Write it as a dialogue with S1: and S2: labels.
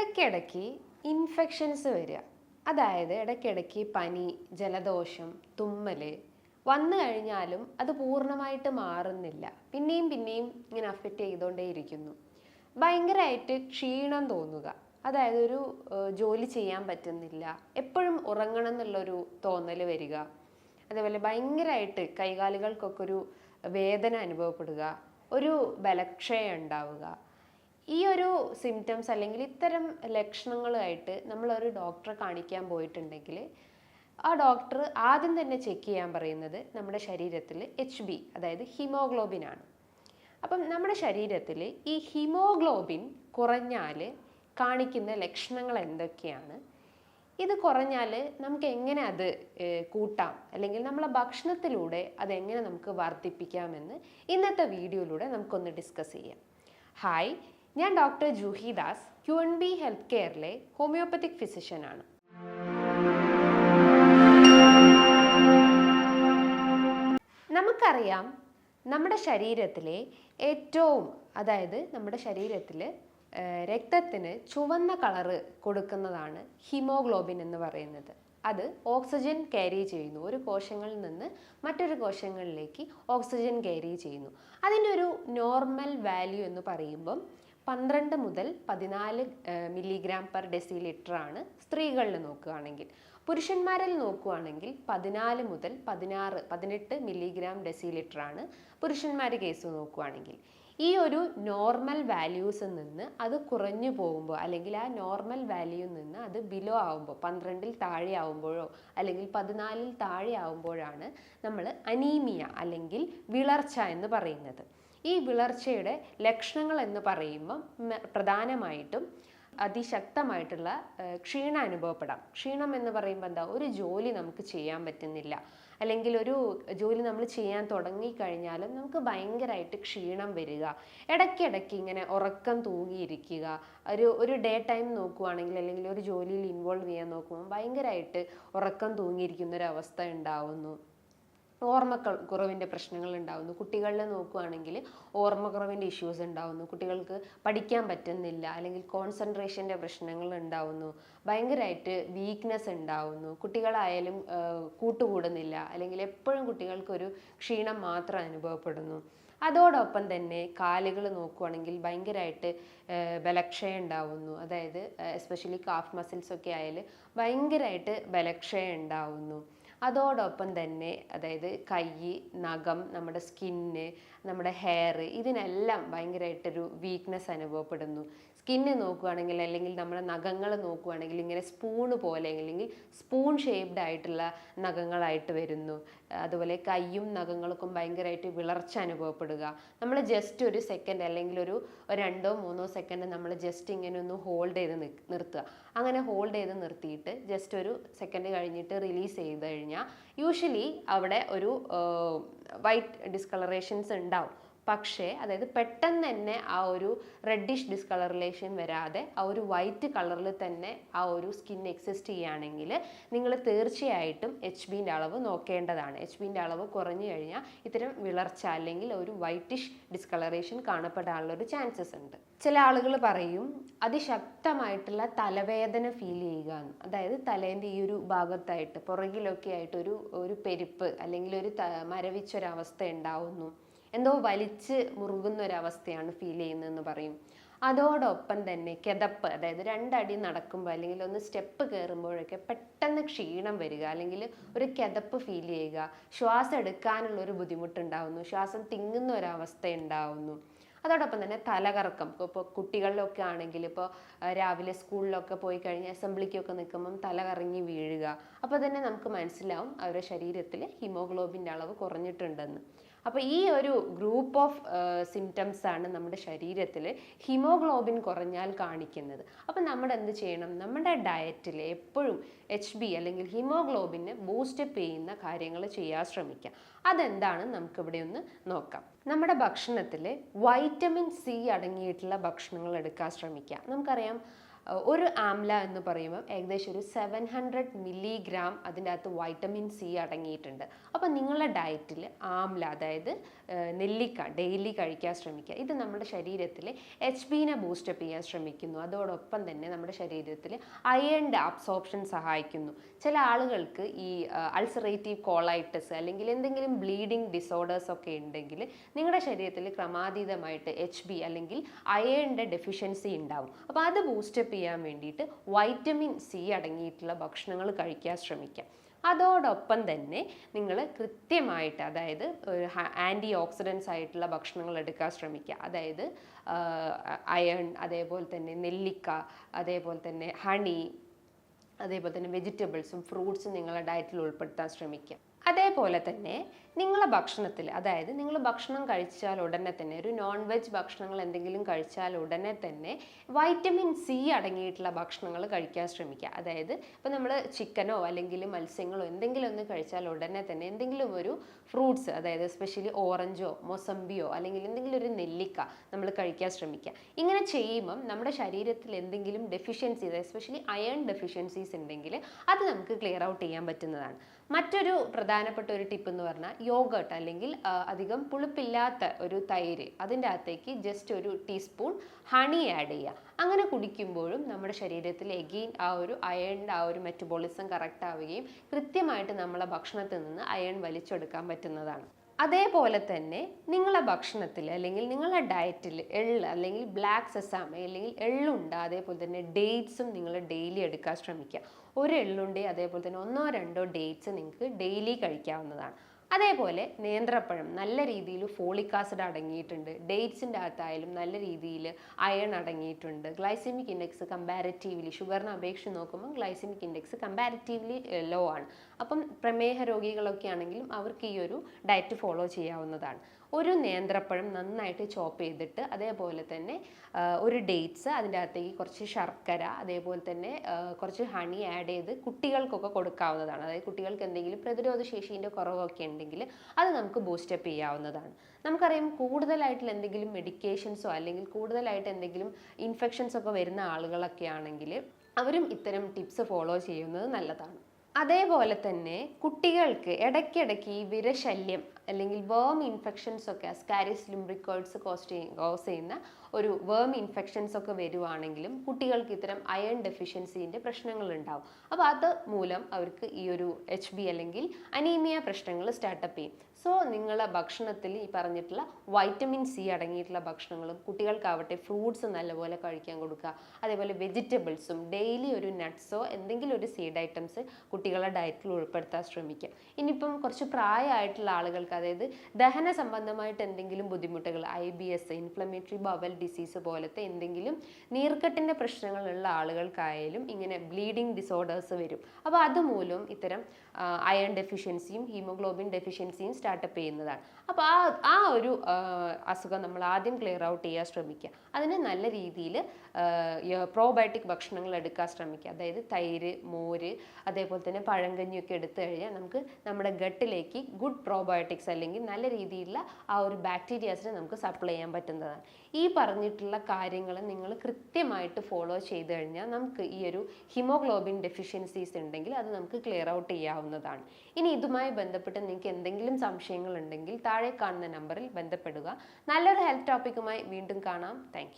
S1: ഇടയ്ക്കിടയ്ക്ക് ഇൻഫെക്ഷൻസ് വരിക. അതായത് ഇടയ്ക്കിടയ്ക്ക് പനി ജലദോഷം തുമ്മൽ വന്നു കഴിഞ്ഞാലും അത് പൂർണമായിട്ട് മാറുന്നില്ല. പിന്നെയും പിന്നെയും ഇങ്ങനെ അഫക്റ്റ് ചെയ്തുകൊണ്ടേയിരിക്കുന്നു. ഭയങ്കരമായിട്ട് ക്ഷീണം തോന്നുക. അതായത് ഒരു ജോലി ചെയ്യാൻ പറ്റുന്നില്ല. എപ്പോഴും ഉറങ്ങണം എന്നുള്ളൊരു തോന്നൽ വരിക. അതേപോലെ ഭയങ്കരമായിട്ട് കൈകാലുകൾക്കൊക്കെ ഒരു വേദന അനുഭവപ്പെടുക. ഒരു ബലക്ഷയം ഉണ്ടാവുക. ഈ ഒരു സിംറ്റംസ് അല്ലെങ്കിൽ ഇത്തരം ലക്ഷണങ്ങളുമായിട്ട് നമ്മളൊരു ഡോക്ടറെ കാണിക്കാൻ പോയിട്ടുണ്ടെങ്കിൽ ആ ഡോക്ടർ ആദ്യം തന്നെ ചെക്ക് ചെയ്യാൻ പറയുന്നത് നമ്മുടെ ശരീരത്തിൽ എച്ച് ബി അതായത് ഹിമോഗ്ലോബിൻ ആണ്. അപ്പം നമ്മുടെ ശരീരത്തിൽ ഈ ഹിമോഗ്ലോബിൻ കുറഞ്ഞാൽ കാണിക്കുന്ന ലക്ഷണങ്ങൾ എന്തൊക്കെയാണ്? ഇത് കുറഞ്ഞാൽ നമുക്ക് എങ്ങനെ അത് കൂട്ടാം? അല്ലെങ്കിൽ നമ്മളെ ഭക്ഷണത്തിലൂടെ അതെങ്ങനെ നമുക്ക് വർദ്ധിപ്പിക്കാമെന്ന് ഇന്നത്തെ വീഡിയോയിലൂടെ നമുക്കൊന്ന് ഡിസ്കസ് ചെയ്യാം. ഹായ് ഞാൻ doctor Juhi Das Q N B health കെയറിലെ homeopathic ഫിസിഷ്യനാണ്. നമുക്കറിയാം നമ്മുടെ ശരീരത്തിലെ ഏറ്റവും അതായത് നമ്മുടെ ശരീരത്തിൽ രക്തത്തിന് ചുവന്ന കളറ് കൊടുക്കുന്നതാണ് ഹിമോഗ്ലോബിൻ എന്ന് പറയുന്നത്. അത് ഓക്സിജൻ ക്യാരി ചെയ്യുന്നു. ഒരു കോശങ്ങളിൽ നിന്ന് മറ്റൊരു കോശങ്ങളിലേക്ക് ഓക്സിജൻ ക്യാരി ചെയ്യുന്നു. അതിന്റെ ഒരു നോർമൽ വാല്യൂ എന്ന് പറയുമ്പം പന്ത്രണ്ട് മുതൽ പതിനാല് മില്ലിഗ്രാം പെർ ഡെസിലിറ്റർ ആണ് സ്ത്രീകളിൽ നോക്കുകയാണെങ്കിൽ. പുരുഷന്മാരിൽ നോക്കുകയാണെങ്കിൽ പതിനാല് മുതൽ പതിനാറ് പതിനെട്ട് മില്ലിഗ്രാം ഡെസിലിറ്റർ ആണ് പുരുഷന്മാർ കേസ് നോക്കുകയാണെങ്കിൽ. ഈ ഒരു നോർമൽ വാല്യൂസിൽ നിന്ന് അത് കുറഞ്ഞു പോകുമ്പോൾ അല്ലെങ്കിൽ ആ നോർമൽ വാല്യൂയിൽ നിന്ന് അത് ബിലോ ആവുമ്പോൾ പന്ത്രണ്ടിൽ താഴെ ആവുമ്പോഴോ അല്ലെങ്കിൽ പതിനാലിൽ താഴെ ആവുമ്പോഴാണ് നമ്മൾ അനീമിയ അല്ലെങ്കിൽ വിളർച്ച എന്ന് പറയുന്നത്. ഈ വിളർച്ചയുടെ ലക്ഷണങ്ങൾ എന്ന് പറയുമ്പം പ്രധാനമായിട്ടും അതിശക്തമായിട്ടുള്ള ക്ഷീണം അനുഭവപ്പെടാം ക്ഷീണം എന്ന് പറയുമ്പോൾ എന്താ? ഒരു ജോലി നമുക്ക് ചെയ്യാൻ പറ്റുന്നില്ല. അല്ലെങ്കിൽ ഒരു ജോലി നമ്മൾ ചെയ്യാൻ തുടങ്ങിക്കഴിഞ്ഞാലും നമുക്ക് ഭയങ്കരമായിട്ട് ക്ഷീണം വരിക. ഇടയ്ക്കിടയ്ക്ക് ഇങ്ങനെ ഉറക്കം തൂങ്ങിയിരിക്കുക. ഒരു ഒരു ഡേ ടൈം നോക്കുവാണെങ്കിൽ അല്ലെങ്കിൽ ഒരു ജോലിയിൽ ഇൻവോൾവ് ചെയ്യാൻ നോക്കുമ്പോൾ ഭയങ്കരമായിട്ട് ഉറക്കം തൂങ്ങിയിരിക്കുന്ന ഒരു അവസ്ഥ ഉണ്ടാവുന്നു. ഓർമ്മക്ക കുറവിന്റെ പ്രശ്നങ്ങൾ ഉണ്ടാവുന്നു. കുട്ടികളിൽ നോക്കുകയാണെങ്കിൽ ഓർമ്മക്കുറവിന്റെ ഇഷ്യൂസ് ഉണ്ടാവുന്നു. കുട്ടികൾക്ക് പഠിക്കാൻ പറ്റുന്നില്ല അല്ലെങ്കിൽ കോൺസെൻട്രേഷന്റെ പ്രശ്നങ്ങൾ ഉണ്ടാവുന്നു. ഭയങ്കരമായിട്ട് വീക്ക്നെസ് ഉണ്ടാവുന്നു. കുട്ടികളായാലും കൂട്ടുകൂടുന്നില്ല. അല്ലെങ്കിൽ എപ്പോഴും കുട്ടികൾക്കൊരു ക്ഷീണം മാത്രം അനുഭവപ്പെടുന്നു. അതോടൊപ്പം തന്നെ കാലുകൾ നോക്കുവാണെങ്കിൽ ഭയങ്കരമായിട്ട് ബലക്ഷയം ഉണ്ടാവുന്നു. അതായത് എസ്പെഷ്യലി കാഫ് മസിൽസ് ഒക്കെ ആയാൽ ഭയങ്കരമായിട്ട് ബലക്ഷയം ഉണ്ടാവുന്നു. അതോടൊപ്പം തന്നെ അതായത് കൈ നഖം നമ്മുടെ സ്കിന്ന് നമ്മുടെ ഹെയർ ഇതിനെല്ലാം ഭയങ്കരമായിട്ടൊരു വീക്ക്നെസ് അനുഭവപ്പെടുന്നു. സ്കിന്ന് നോക്കുകയാണെങ്കിൽ അല്ലെങ്കിൽ നമ്മുടെ നഖങ്ങൾ നോക്കുകയാണെങ്കിൽ ഇങ്ങനെ സ്പൂണ് പോലെ അല്ലെങ്കിൽ സ്പൂൺ ഷേപ്ഡ് ആയിട്ടുള്ള നഖങ്ങളായിട്ട് വരുന്നു. അതുപോലെ കൈയും നഖങ്ങൾക്കും ഭയങ്കരമായിട്ട് വിളർച്ച അനുഭവപ്പെടുക. നമ്മൾ ജസ്റ്റ് ഒരു സെക്കൻഡ് അല്ലെങ്കിൽ ഒരു രണ്ടോ മൂന്നോ സെക്കൻഡ് നമ്മൾ ജസ്റ്റ് ഇങ്ങനെ ഒന്ന് ഹോൾഡ് ചെയ്ത് നിർത്തുക. അങ്ങനെ ഹോൾഡ് ചെയ്ത് നിർത്തിയിട്ട് ജസ്റ്റ് ഒരു സെക്കൻഡ് കഴിഞ്ഞിട്ട് റിലീസ് ചെയ്ത് കഴിഞ്ഞാൽ യൂഷ്വലി അവിടെ ഒരു വൈറ്റ് ഡിസ്കളറേഷൻസ് ഉണ്ടാവും. പക്ഷേ അതായത് പെട്ടെന്ന് തന്നെ ആ ഒരു റെഡിഷ് ഡിസ്കളറിലേഷൻ വരാതെ ആ ഒരു വൈറ്റ് കളറിൽ തന്നെ ആ ഒരു സ്കിൻ എക്സിസ്റ്റ് ചെയ്യുകയാണെങ്കിൽ നിങ്ങൾ തീർച്ചയായിട്ടും എച്ച് ബിന്റെ അളവ് നോക്കേണ്ടതാണ്. എച്ച് ബിന്റെ അളവ് കുറഞ്ഞു കഴിഞ്ഞാൽ ഇത്തരം വിളർച്ച അല്ലെങ്കിൽ ഒരു വൈറ്റിഷ് ഡിസ്കളറേഷൻ കാണപ്പെടാനുള്ളൊരു ചാൻസസ് ഉണ്ട്. ചില ആളുകൾ പറയും അതിശക്തമായിട്ടുള്ള തലവേദന ഫീൽ ചെയ്യുക അതായത് തലേന്റെ ഈ ഒരു ഭാഗത്തായിട്ട് പുറകിലൊക്കെ ആയിട്ട് ഒരു ഒരു പെരുപ്പ് അല്ലെങ്കിൽ ഒരു മരവിച്ചൊരവസ്ഥ ഉണ്ടാവുന്നു. എന്തോ വലിച്ച് മുറുകുന്ന ഒരവസ്ഥയാണ് ഫീൽ ചെയ്യുന്നതെന്ന് പറയും. അതോടൊപ്പം തന്നെ കിതപ്പ് അതായത് രണ്ടടി നടക്കുമ്പോൾ അല്ലെങ്കിൽ ഒന്ന് സ്റ്റെപ്പ് കയറുമ്പോഴൊക്കെ പെട്ടെന്ന് ക്ഷീണം വരിക അല്ലെങ്കിൽ ഒരു കിതപ്പ് ഫീൽ ചെയ്യുക. ശ്വാസം എടുക്കാനുള്ള ഒരു ബുദ്ധിമുട്ടുണ്ടാവുന്നു. ശ്വാസം തിങ്ങുന്ന ഒരവസ്ഥ ഉണ്ടാവുന്നു അതോടൊപ്പം തന്നെ തലകറക്കം. ഇപ്പോൾ കുട്ടികളിലൊക്കെ ആണെങ്കിൽ ഇപ്പോൾ രാവിലെ സ്കൂളിലൊക്കെ പോയി കഴിഞ്ഞ് അസംബ്ലിക്കൊക്കെ നിൽക്കുമ്പം തലകറങ്ങി വീഴുക. അപ്പോൾ തന്നെ നമുക്ക് മനസ്സിലാവും അവരുടെ ശരീരത്തിൽ ഹിമോഗ്ലോബിന്റെ അളവ് കുറഞ്ഞിട്ടുണ്ടെന്ന്. അപ്പോൾ ഈ ഒരു ഗ്രൂപ്പ് ഓഫ് സിംറ്റംസ് ആണ് നമ്മുടെ ശരീരത്തിൽ ഹിമോഗ്ലോബിൻ കുറഞ്ഞാൽ കാണിക്കുന്നത്. അപ്പോൾ നമ്മൾ എന്ത് ചെയ്യണം? നമ്മുടെ ഡയറ്റിൽ എപ്പോഴും എച്ച് ബി അല്ലെങ്കിൽ ഹിമോഗ്ലോബിനെ ബൂസ്റ്റപ്പ് ചെയ്യുന്ന കാര്യങ്ങൾ ചെയ്യാൻ ശ്രമിക്കാം. അതെന്താണ്? നമുക്കിവിടെ ഒന്ന് നോക്കാം. നമ്മുടെ ഭക്ഷണത്തിൽ വൈറ്റമിൻ സി അടങ്ങിയിട്ടുള്ള ഭക്ഷണങ്ങൾ എടുക്കാൻ ശ്രമിക്കാം. നമുക്കറിയാം ഒരു ആംല എന്ന് പറയുമ്പോൾ ഏകദേശം ഒരു സെവൻ ഹൺഡ്രഡ് മില്ലിഗ്രാം അതിന്റെ അകത്ത് വൈറ്റമിൻ സി അടങ്ങിയിട്ടുണ്ട്. അപ്പോൾ നിങ്ങളുടെ ഡയറ്റിൽ ആംല അതായത് നെല്ലിക്ക ഡെയിലി കഴിക്കാൻ ശ്രമിക്കുക. ഇത് നമ്മുടെ ശരീരത്തിൽ എച്ച് ബിനെ ബൂസ്റ്റപ്പ് ചെയ്യാൻ ശ്രമിക്കുന്നു. അതോടൊപ്പം തന്നെ നമ്മുടെ ശരീരത്തിൽ അയണിന്റെ അബ്സോർപ്ഷൻ സഹായിക്കുന്നു. ചില ആളുകൾക്ക് ഈ അൾസറേറ്റീവ് കോളൈറ്റസ് അല്ലെങ്കിൽ എന്തെങ്കിലും ബ്ലീഡിങ് ഡിസോർഡേഴ്സ് ഒക്കെ ഉണ്ടെങ്കിൽ നിങ്ങളുടെ ശരീരത്തിൽ ക്രമാതീതമായിട്ട് എച്ച് ബി അല്ലെങ്കിൽ അയണിന്റെ ഡെഫിഷ്യൻസി ഉണ്ടാവും. അപ്പോൾ അത് ബൂസ്റ്റപ്പ് ചെയ്യാൻ വേണ്ടിയിട്ട് വൈറ്റമിൻ സി അടങ്ങിയിട്ടുള്ള ഭക്ഷണങ്ങൾ കഴിക്കാൻ ശ്രമിക്കാം. അതോടൊപ്പം തന്നെ നിങ്ങൾ കൃത്യമായിട്ട് അതായത് ആന്റി ഓക്സിഡൻസ് ആയിട്ടുള്ള ഭക്ഷണങ്ങൾ എടുക്കാൻ ശ്രമിക്കുക. അതായത് അയൺ അതേപോലെ തന്നെ നെല്ലിക്ക അതേപോലെ തന്നെ ഹണി അതേപോലെ തന്നെ വെജിറ്റബിൾസും ഫ്രൂട്ട്സും നിങ്ങളുടെ ഡയറ്റിൽ ഉൾപ്പെടുത്താൻ ശ്രമിക്കുക. അതേപോലെ തന്നെ നിങ്ങളെ ഭക്ഷണത്തിൽ അതായത് നിങ്ങൾ ഭക്ഷണം കഴിച്ചാൽ ഉടനെ തന്നെ ഒരു നോൺ വെജ് ഭക്ഷണങ്ങൾ എന്തെങ്കിലും കഴിച്ചാൽ ഉടനെ തന്നെ വൈറ്റമിൻ സി അടങ്ങിയിട്ടുള്ള ഭക്ഷണങ്ങൾ കഴിക്കാൻ ശ്രമിക്കുക. അതായത് ഇപ്പോൾ നമ്മൾ ചിക്കനോ അല്ലെങ്കിൽ മത്സ്യങ്ങളോ എന്തെങ്കിലും ഒന്ന് കഴിച്ചാൽ ഉടനെ തന്നെ എന്തെങ്കിലും ഒരു ഫ്രൂട്ട്സ് അതായത് എസ്പെഷ്യലി ഓറഞ്ചോ മൊസംബിയോ അല്ലെങ്കിൽ എന്തെങ്കിലും ഒരു നെല്ലിക്ക നമ്മൾ കഴിക്കാൻ ശ്രമിക്കുക. ഇങ്ങനെ ചെയ്യുമ്പം നമ്മുടെ ശരീരത്തിൽ എന്തെങ്കിലും ഡെഫിഷ്യൻസി എസ്പെഷ്യലി അയൺ ഡെഫിഷ്യൻസീസ് ഉണ്ടെങ്കിൽ അത് നമുക്ക് ക്ലിയർ ഔട്ട് ചെയ്യാൻ പറ്റുന്നതാണ്. മറ്റൊരു പ്രധാനപ്പെട്ട ഒരു ടിപ്പ് എന്ന് പറഞ്ഞാൽ യോഗട്ട് അല്ലെങ്കിൽ അധികം പുളിപ്പില്ലാത്ത ഒരു തൈര് അതിന്റെ അകത്തേക്ക് ജസ്റ്റ് ഒരു ടീസ്പൂൺ ഹണി ആഡ് ചെയ്യുക. അങ്ങനെ കുടിക്കുമ്പോഴും നമ്മുടെ ശരീരത്തിൽ എഗെയിൻ ആ ഒരു അയണിന്റെ ആ ഒരു മെറ്റബോളിസം കറക്റ്റ് ആവുകയും കൃത്യമായിട്ട് നമ്മളെ ഭക്ഷണത്തിൽ നിന്ന് അയൺ വലിച്ചെടുക്കാൻ പറ്റുന്നതാണ്. അതേപോലെ തന്നെ നിങ്ങളെ ഭക്ഷണത്തിൽ അല്ലെങ്കിൽ നിങ്ങളുടെ ഡയറ്റിൽ എള്ള് അല്ലെങ്കിൽ ബ്ലാക്ക് സെസാമ അല്ലെങ്കിൽ എള്ളുണ്ട് അതേപോലെ തന്നെ ഡേറ്റ്സും നിങ്ങൾ ഡെയിലി എടുക്കാൻ ശ്രമിക്കുക. ഒരു എള്ളുണ്ടി അതേപോലെ തന്നെ ഒന്നോ രണ്ടോ ഡേറ്റ്സ് നിങ്ങൾക്ക് ഡെയിലി കഴിക്കാവുന്നതാണ്. അതേപോലെ നേന്ത്രപ്പഴം നല്ല രീതിയിൽ ഫോളിക് ആസിഡ് അടങ്ങിയിട്ടുണ്ട്. ഡേറ്റ്സിന്റെ അകത്തായാലും നല്ല രീതിയിൽ അയൺ അടങ്ങിയിട്ടുണ്ട്. ഗ്ലൈസിമിക് ഇൻഡെക്സ് കമ്പാരിറ്റീവ്ലി ഷുഗറിനെ അപേക്ഷിച്ച് നോക്കുമ്പോൾ ഗ്ലൈസിമിക് ഇൻഡെക്സ് കമ്പാരിറ്റീവ്ലി ലോ ആണ്. അപ്പം പ്രമേഹ രോഗികളൊക്കെ ആണെങ്കിലും അവർക്ക് ഈ ഒരു ഡയറ്റ് ഫോളോ ചെയ്യാവുന്നതാണ്. ഒരു നേന്ത്രപ്പഴം നന്നായിട്ട് ചോപ്പ് ചെയ്തിട്ട് അതേപോലെ തന്നെ ഒരു ഡേറ്റ്സ് അതിന്റെ അകത്തേക്ക് കുറച്ച് ശർക്കര അതേപോലെ തന്നെ കുറച്ച് ഹണി ആഡ് ചെയ്ത് കുട്ടികൾക്കൊക്കെ കൊടുക്കാവുന്നതാണ്. അതായത് കുട്ടികൾക്ക് എന്തെങ്കിലും പ്രതിരോധ ശേഷീന്റെ കുറവൊക്കെ ഉണ്ടെങ്കിൽ അത് നമുക്ക് ബൂസ്റ്റപ്പ് ചെയ്യാവുന്നതാണ്. നമുക്കറിയാം കൂടുതലായിട്ടുള്ള എന്തെങ്കിലും മെഡിക്കേഷൻസോ അല്ലെങ്കിൽ കൂടുതലായിട്ട് എന്തെങ്കിലും ഇൻഫെക്ഷൻസ് ഒക്കെ വരുന്ന ആളുകളൊക്കെ ആണെങ്കിൽ അവരും ഇത്തരം ടിപ്സ് ഫോളോ ചെയ്യുന്നത് നല്ലതാണ്. അതേപോലെ തന്നെ കുട്ടികൾക്ക് ഇടയ്ക്കിടയ്ക്ക് ഈ വിരശല്യം അല്ലെങ്കിൽ വേം ഇൻഫെക്ഷൻസ് ഒക്കെ അസ്കാരിസ് ലിംബ്രിക്കോയിഡ്സ് കോസ്റ്റ് കോസ് ചെയ്യുന്ന ഒരു വേം ഇൻഫെക്ഷൻസ് ഒക്കെ വരുവാണെങ്കിലും കുട്ടികൾക്ക് ഇത്തരം അയൺ ഡെഫിഷ്യൻസിന്റെ പ്രശ്നങ്ങൾ ഉണ്ടാവും അപ്പോൾ അത് മൂലം അവർക്ക് ഈ ഒരു എച്ച് ബി അല്ലെങ്കിൽ അനീമിയ പ്രശ്നങ്ങൾ സ്റ്റാർട്ടപ്പ് ചെയ്യും. സോ നിങ്ങളുടെ ഭക്ഷണത്തിൽ ഈ പറഞ്ഞിട്ടുള്ള വൈറ്റമിൻ സി അടങ്ങിയിട്ടുള്ള ഭക്ഷണങ്ങളും കുട്ടികൾക്കാവട്ടെ ഫ്രൂട്ട്സ് നല്ലപോലെ കഴിക്കാൻ കൊടുക്കുക. അതേപോലെ വെജിറ്റബിൾസും ഡെയിലി ഒരു നട്ട്സോ എന്തെങ്കിലും ഒരു സീഡ് ഐറ്റംസ് കുട്ടികളുടെ ഡയറ്റിൽ ഉൾപ്പെടുത്താൻ ശ്രമിക്കുക. ഇനിയിപ്പം കുറച്ച് പ്രായമായിട്ടുള്ള ആളുകൾക്ക് അതായത് ദഹന സംബന്ധമായിട്ട് എന്തെങ്കിലും ബുദ്ധിമുട്ടുകൾ I B S inflammatory bowel disease പോലത്തെ എന്തെങ്കിലും നീർക്കെട്ടിന്റെ പ്രശ്നങ്ങളുള്ള ആളുകൾക്കായാലും ഇങ്ങനെ ബ്ലീഡിങ് ഡിസോർഡേഴ്സ് വരും. അപ്പോൾ അതുമൂലം ഇത്തരം അയൺ ഡെഫിഷ്യൻസിയും ഹീമോഗ്ലോബിൻ ഡെഫിഷ്യൻസിയും സ്റ്റാർട്ടപ്പ് ചെയ്യുന്നതാണ്. അപ്പോൾ ആ ആ ഒരു അസുഖം നമ്മൾ ആദ്യം ക്ലിയർ ഔട്ട് ചെയ്യാൻ ശ്രമിക്കുക. അതിന് നല്ല രീതിയിൽ പ്രോബയോട്ടിക് ഭക്ഷണങ്ങൾ എടുക്കാൻ ശ്രമിക്കുക. അതായത് തൈര് മോര് അതേപോലെ തന്നെ പഴങ്കഞ്ഞിയൊക്കെ എടുത്തു കഴിഞ്ഞാൽ നമുക്ക് നമ്മുടെ ഗട്ടിലേക്ക് ഗുഡ് പ്രോബയോട്ടിക്സ് അല്ലെങ്കിൽ നല്ല രീതിയിലുള്ള ആ ഒരു ബാക്ടീരിയാസിനെ നമുക്ക് സപ്ലൈ ചെയ്യാൻ പറ്റുന്നതാണ്. ഈ പറഞ്ഞിട്ടുള്ള കാര്യങ്ങൾ നിങ്ങൾ കൃത്യമായിട്ട് ഫോളോ ചെയ്ത് കഴിഞ്ഞാൽ നമുക്ക് ഈ ഒരു ഹിമോഗ്ലോബിൻ ഡെഫിഷ്യൻസീസ് ഉണ്ടെങ്കിൽ അത് നമുക്ക് ക്ലിയർ ഔട്ട് ചെയ്യാവുന്നതാണ്. ഇനി ഇതുമായി ബന്ധപ്പെട്ട് നിങ്ങൾക്ക് എന്തെങ്കിലും സംശയങ്ങൾ ഉണ്ടെങ്കിൽ താഴെ കാണുന്ന നമ്പറിൽ ബന്ധപ്പെടുക. നല്ലൊരു ഹെൽത്ത് ടോപ്പിക്കുമായി വീണ്ടും കാണാം. താങ്ക്